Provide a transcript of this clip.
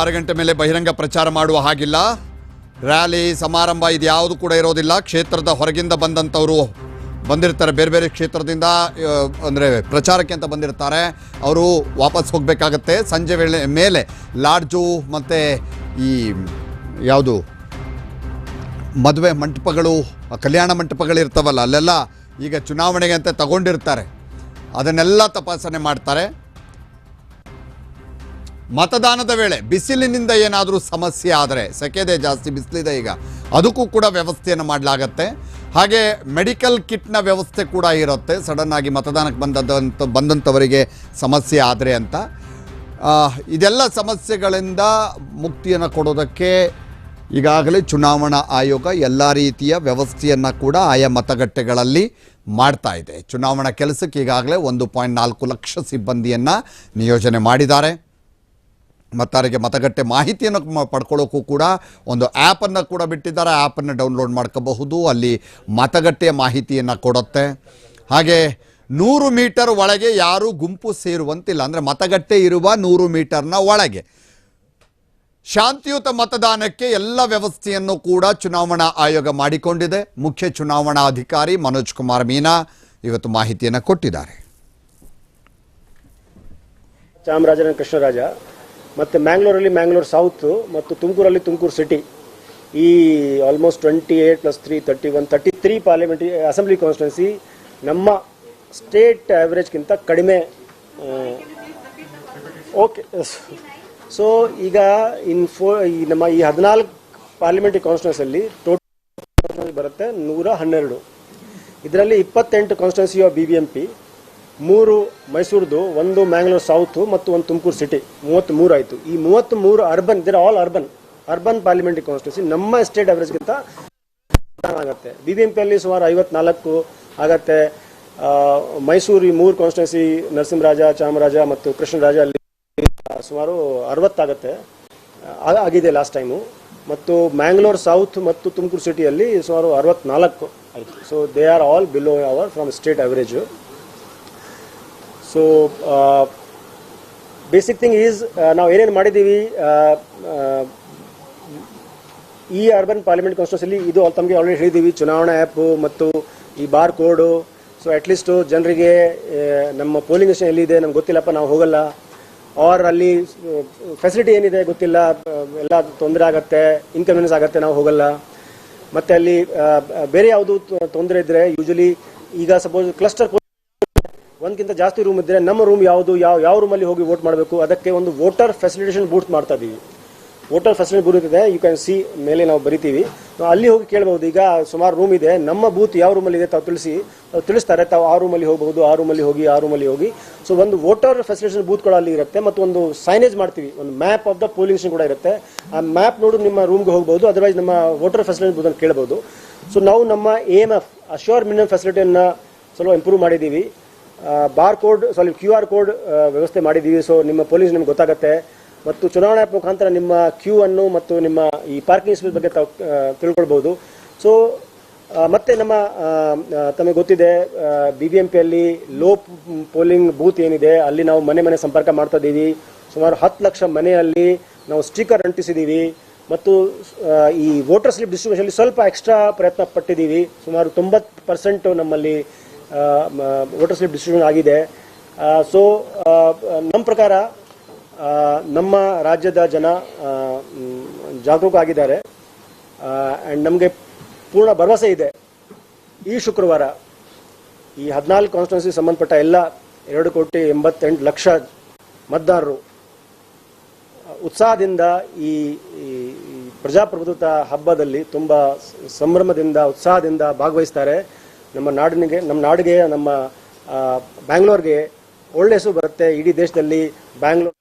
ಆರು ಗಂಟೆ ಮೇಲೆ ಬಹಿರಂಗ ಪ್ರಚಾರ ಮಾಡುವ ಹಾಗಿಲ್ಲ. ರ್ಯಾಲಿ, ಸಮಾರಂಭ ಇದ್ಯಾವುದು ಕೂಡ ಇರೋದಿಲ್ಲ. ಕ್ಷೇತ್ರದ ಹೊರಗಿಂದ ಬಂದಂಥವರು ಬಂದಿರ್ತಾರೆ. ಬೇರೆ ಬೇರೆ ಕ್ಷೇತ್ರದಿಂದ ಅಂದರೆ ಪ್ರಚಾರಕ್ಕೆ ಅಂತ ಬಂದಿರ್ತಾರೆ. ಅವರು ವಾಪಸ್ ಹೋಗಬೇಕಾಗತ್ತೆ. ಸಂಜೆ ವೇಳೆ ಮೇಲೆ ಲಾಡ್ಜು ಮತ್ತು ಈ ಯಾವುದು ಮದುವೆ ಮಂಟಪಗಳು, ಕಲ್ಯಾಣ ಮಂಟಪಗಳು ಇರ್ತಾವಲ್ಲ, ಅಲ್ಲೆಲ್ಲ ಈಗ ಚುನಾವಣೆಗೆ ಅಂತ ತಗೊಂಡಿರ್ತಾರೆ. ಅದನ್ನೆಲ್ಲ ತಪಾಸಣೆ ಮಾಡ್ತಾರೆ. ಮತದಾನದ ವೇಳೆ ಬಿಸಿಲಿನಿಂದ ಏನಾದರೂ ಸಮಸ್ಯೆ ಆದರೆ ಸೆಕೆದೆ ಜಾಸ್ತಿ ಬಿಸಿಲಿದೆ ಈಗ. ಅದಕ್ಕೂ ಕೂಡ ವ್ಯವಸ್ಥೆಯನ್ನು ಮಾಡಲಾಗತ್ತೆ. ಹಾಗೆ ಮೆಡಿಕಲ್ ಕಿಟ್ನ ವ್ಯವಸ್ಥೆ ಕೂಡ ಇರುತ್ತೆ. ಸಡನ್ ಆಗಿ ಮತದಾನಕ್ಕೆ ಬಂದಂಥ ಬಂದಂಥವರಿಗೆ ಸಮಸ್ಯೆ ಆದರೆ ಅಂತ. ಇದೆಲ್ಲ ಸಮಸ್ಯೆಗಳಿಂದ ಮುಕ್ತಿಯನ್ನು ಕೊಡೋದಕ್ಕೆ ಈಗಾಗಲೇ ಚುನಾವಣಾ ಆಯೋಗ ಎಲ್ಲ ರೀತಿಯ ವ್ಯವಸ್ಥೆಯನ್ನು ಕೂಡ ಆಯಾ ಮತಗಟ್ಟೆಗಳಲ್ಲಿ ಮಾಡ್ತಾ ಇದೆ. ಚುನಾವಣಾ ಕೆಲಸಕ್ಕೆ ಈಗಾಗಲೇ ಒಂದು ಪಾಯಿಂಟ್ ನಾಲ್ಕು ಲಕ್ಷ ಸಿಬ್ಬಂದಿಯನ್ನು ನಿಯೋಜನೆ ಮಾಡಿದ್ದಾರೆ. ಮತದಾರರಿಗೆ ಮತಗಟ್ಟೆ ಮಾಹಿತಿಯನ್ನು ಪಡ್ಕೊಳ್ಳೋಕ್ಕೂ ಕೂಡ ಒಂದು ಆ್ಯಪನ್ನು ಕೂಡ ಬಿಟ್ಟಿದ್ದಾರೆ. ಆ್ಯಪನ್ನು ಡೌನ್ಲೋಡ್ ಮಾಡ್ಕೋಬಹುದು. ಅಲ್ಲಿ ಮತಗಟ್ಟೆಯ ಮಾಹಿತಿಯನ್ನು ಕೊಡುತ್ತೆ. ಹಾಗೆ ನೂರು ಮೀಟರ್ ಒಳಗೆ ಯಾರೂ ಗುಂಪು ಸೇರುವಂತಿಲ್ಲ. ಅಂದರೆ ಮತಗಟ್ಟೆ ಇರುವ ನೂರು ಮೀಟರ್ನ ಒಳಗೆ. ಶಾಂತಿಯುತ ಮತದಾನಕ್ಕೆ ಎಲ್ಲ ವ್ಯವಸ್ಥೆಯನ್ನು ಕೂಡ ಚುನಾವಣಾ ಆಯೋಗ ಮಾಡಿಕೊಂಡಿದೆ. ಮುಖ್ಯ ಚುನಾವಣಾ ಅಧಿಕಾರಿ ಮನೋಜ್ ಕುಮಾರ್ ಮೀನಾ ಇವತ್ತು ಮಾಹಿತಿಯನ್ನು ಕೊಟ್ಟಿದ್ದಾರೆ. ಚಾಮರಾಜನ ಕೃಷ್ಣರಾಜ ಮತ್ತು ಮ್ಯಾಂಗ್ಳೂರಲ್ಲಿ ಮ್ಯಾಂಗ್ಳೂರ್ ಸೌತ್ ಮತ್ತು ತುಮಕೂರಲ್ಲಿ ತುಮಕೂರು ಸಿಟಿ ಈ almost twenty eight plus three thirty one thirty three parliament assembly constituency ನಮ್ಮ ಸ್ಟೇಟ್ ಆ್ಯಾವ್ರೇಜ್ಗಿಂತ ಕಡಿಮೆ ಓಕೆ ಸೊ ಈಗ ಇನ್ ಫೋ ಈ ನಮ್ಮ ಈ ಹದಿನಾಲ್ಕು ಪಾರ್ಲಿಮೆಂಟ್ರಿ ಕಾನ್ಸ್ಟಿಟ್ಯೂನ್ಸಲ್ಲಿ ಟೋಟಲ್ ಬರುತ್ತೆ ನೂರ ಹನ್ನೆರಡು. ಇದರಲ್ಲಿ ಇಪ್ಪತ್ತೆಂಟು constituency of B B M P ಮೂರು ಮೈಸೂರದು, ಒಂದು ಮ್ಯಾಂಗ್ಳೂರ್ ಸೌತ್ ಮತ್ತು ಒಂದು ತುಮಕೂರು ಸಿಟಿ. ಮೂವತ್ತ್ ಮೂರು ಆಯಿತು. ಈ ಮೂವತ್ತ್ ಮೂರು urban there all urban urban parliamentary constituency ನಮ್ಮ ಸ್ಟೇಟ್ ಅವರೇಜ್ಗಿಂತ ಆಗುತ್ತೆ. ಬಿ ಬಿ ಎಂ ಪಿಯಲ್ಲಿ ಸುಮಾರು ಐವತ್ನಾಲ್ಕು ಆಗತ್ತೆ. ಮೈಸೂರು ಈ ಮೂರು ಕಾನ್ಸ್ಟಿಟ್ಯೂನ್ಸಿ ನರಸಿಂಹರಾಜ, ಚಾಮರಾಜ ಮತ್ತು ಕೃಷ್ಣರಾಜ ಅಲ್ಲಿ ಸುಮಾರು ಅರವತ್ತಾಗತ್ತೆ ಆಗಿದೆ ಲಾಸ್ಟ್ ಟೈಮು ಮತ್ತು ಮ್ಯಾಂಗ್ಳೂರ್, ಸೌತ್ ಮತ್ತು ತುಮಕೂರು ಸಿಟಿಯಲ್ಲಿ ಸುಮಾರು ಅರವತ್ನಾಲ್ಕು ಆಯಿತು. So they are all below average from state average so basic thing is ನಾವು ಏನೇನು ಮಾಡಿದ್ದೀವಿ ಆ, ಆ, ಈ ಅರ್ಬನ್ ಪಾರ್ಲಿಮೆಂಟ್ ಕಾನ್ಸ್ಟಿಟ್ಯೂನ್ಸಿಲಿ ಇದು ತಮಗೆ ಆಲ್ರೆಡಿ ಹೇಳಿದ್ದೀವಿ ಚುನಾವಣಾ ಆ್ಯಪು ಮತ್ತು ಈ ಬಾರ್ ಕೋಡು ಸೊ ಅಟ್ಲೀಸ್ಟು ಜನರಿಗೆ ನಮ್ಮ ಪೋಲಿಂಗ್ ಸ್ಟೇಷನ್ ಎಲ್ಲಿದೆ ನಮ್ಗೆ ಗೊತ್ತಿಲ್ಲಪ್ಪ ನಾವು ಹೋಗಲ್ಲ. ಆರ್ ಅಲ್ಲಿ ಫೆಸಿಲಿಟಿ ಏನಿದೆ ಗೊತ್ತಿಲ್ಲ ಎಲ್ಲ ತೊಂದರೆ ಆಗುತ್ತೆ ಇನ್ಕನ್ವೀನಿಯನ್ಸ್ ಆಗುತ್ತೆ ನಾವು ಹೋಗಲ್ಲ. ಮತ್ತೆ ಅಲ್ಲಿ ಬೇರೆ ಯಾವುದು ತೊಂದರೆ ಇದ್ರೆ ಯೂಶಲಿ ಈಗ ಸಪೋಸ್ ಕ್ಲಸ್ಟರ್ ಒಂದ್ಕಿಂತ ಜಾಸ್ತಿ ರೂಮ್ ಇದ್ರೆ ನಮ್ಮ ರೂಮ್ ಯಾವುದು, ಯಾವ ಯಾವ ರೂಮಲ್ಲಿ ಹೋಗಿ ವೋಟ್ ಮಾಡಬೇಕು? ಅದಕ್ಕೆ ಒಂದು ವೋಟರ್ ಫೆಸಿಲಿಟೇಷನ್ ಬೂತ್ ಮಾಡ್ತಾ ಇದ್ದೀವಿ. ವೋಟರ್ ಫೆಸಿಲಿಟಿ ಬೂತ್ ಇದೆ ಯು ಕ್ಯಾನ್ ಸಿ ಮೇಲೆ ನಾವು ಬರಿತೀವಿ. ಅಲ್ಲಿ ಹೋಗಿ ಕೇಳಬಹುದು, ಈಗ ಸುಮಾರು ರೂಮ್ ಇದೆ, ನಮ್ಮ ಬೂತ್ ಯಾವ ರೂಮಲ್ಲಿ ಇದೆ ತಾವು ತಿಳಿಸಿ ತಿಳಿಸ್ತಾರೆ, ತಾವು ಆ ರೂಮಲ್ಲಿ ಹೋಗಬಹುದು, ಆ ರೂಮಲ್ಲಿ ಹೋಗಿ, ಆ ರೂಮಲ್ಲಿ ಹೋಗಿ. ಸೊ ಒಂದು ವೋಟರ್ ಫೆಸಿಲಿಟೇಷನ್ ಬೂತ್ಗಳು ಅಲ್ಲಿ ಇರುತ್ತೆ, ಮತ್ತು ಒಂದು ಸೈನೇಜ್ ಮಾಡ್ತೀವಿ. ಒಂದು ಮ್ಯಾಪ್ ಆಫ್ ದ ಪೋಲಿಂಗ್ ಕೂಡ ಇರುತ್ತೆ. ಆ ಮ್ಯಾಪ್ ನೋಡಿ ನಿಮ್ಮ ರೂಮ್ಗೆ ಹೋಗಬಹುದು ಅದರ್ವೈಸ್ ನಮ್ಮ ವೋಟರ್ ಫೆಸಿಲಿಟಿ ಬೂತ್ ಅಂತ ಕೇಳಬಹುದು. ಸೊ ನಾವು ನಮ್ಮ A M F assure minimum ಫೆಸಿಲಿಟಿಯನ್ನು ಸ್ವಲ್ಪ ಇಂಪ್ರೂವ್ ಮಾಡಿದ್ದೀವಿ. Bar code, sorry, Q R code ವ್ಯವಸ್ಥೆ ಮಾಡಿದ್ದೀವಿ. ಸೊ ನಿಮ್ಮ ಪೊಲೀಸ್ ನಿಮ್ಗೆ ಗೊತ್ತಾಗುತ್ತೆ. ಮತ್ತು ಚುನಾವಣಾ ಆ್ಯಪ್ ಮುಖಾಂತರ ನಿಮ್ಮ ಕ್ಯೂ ಅನ್ನು ಮತ್ತು ನಿಮ್ಮ ಈ ಪಾರ್ಕಿಂಗ್ ಸ್ಪೇಸ್ ಬಗ್ಗೆ ತಾವು ತಿಳ್ಕೊಳ್ಬೋದು. ಸೊ ಮತ್ತೆ ನಮ್ಮ ತಮಗೆ ಗೊತ್ತಿದೆ ಬಿ ಬಿ ಎಂ ಪಿಯಲ್ಲಿ ಲೋ ಪೋಲಿಂಗ್ ಬೂತ್ ಏನಿದೆ, ಅಲ್ಲಿ ನಾವು ಮನೆ ಮನೆ ಸಂಪರ್ಕ ಮಾಡ್ತಾ ಇದ್ದೀವಿ. ಸುಮಾರು ಹತ್ತು ಲಕ್ಷ ಮನೆಯಲ್ಲಿ ನಾವು ಸ್ಟಿಕರ್ ಅಂಟಿಸಿದ್ದೀವಿ. ಮತ್ತು ಈ ವೋಟರ್ ಸ್ಲಿಪ್ ಡಿಸ್ಟ್ರಿಬ್ಯೂಷನ್ ಸ್ವಲ್ಪ ಎಕ್ಸ್ಟ್ರಾ ಪ್ರಯತ್ನ ಪಟ್ಟಿದ್ದೀವಿ. ಸುಮಾರು ತೊಂಬತ್ತು ಪರ್ಸೆಂಟ್ ನಮ್ಮಲ್ಲಿ ವೋಟರ್ ಸ್ಲಿಪ್ ಡಿಸ್ಟ್ರಿಬ್ಯೂಷನ್ ಆಗಿದೆ. ಸೊ ನಮ್ಮ ಪ್ರಕಾರ ನಮ್ಮ ರಾಜ್ಯದ ಜನ ಜಾಗರೂಕ ಆಗಿದ್ದಾರೆ ಆ್ಯಂಡ್ ನಮಗೆ ಪೂರ್ಣ ಭರವಸೆ ಇದೆ. ಈ ಶುಕ್ರವಾರ ಈ ಹದಿನಾಲ್ಕು ಕಾನ್ಸ್ಟಿಟ್ಯೂನ್ಸಿ ಸಂಬಂಧಪಟ್ಟ ಎಲ್ಲ ಎರಡು ಕೋಟಿ ಎಂಬತ್ತೆಂಟು ಲಕ್ಷ ಮತದಾರರು, ಉತ್ಸಾಹದಿಂದ ಈ ಪ್ರಜಾಪ್ರಭುತ್ವ ಹಬ್ಬದಲ್ಲಿ ತುಂಬ ಸಂಭ್ರಮದಿಂದ, ಉತ್ಸಾಹದಿಂದ ಭಾಗವಹಿಸ್ತಾರೆ. ನಮ್ಮ ನಾಡಿನಿಗೆ ನಮ್ಮ ನಾಡಿಗೆ ನಮ್ಮ ಬ್ಯಾಂಗ್ಳೂರ್ಗೆ ಒಳ್ಳೆ ಹೆಸರು ಬರುತ್ತೆ. ಇಡೀ ದೇಶದಲ್ಲಿ ಬ್ಯಾಂಗ್ಳೂರ್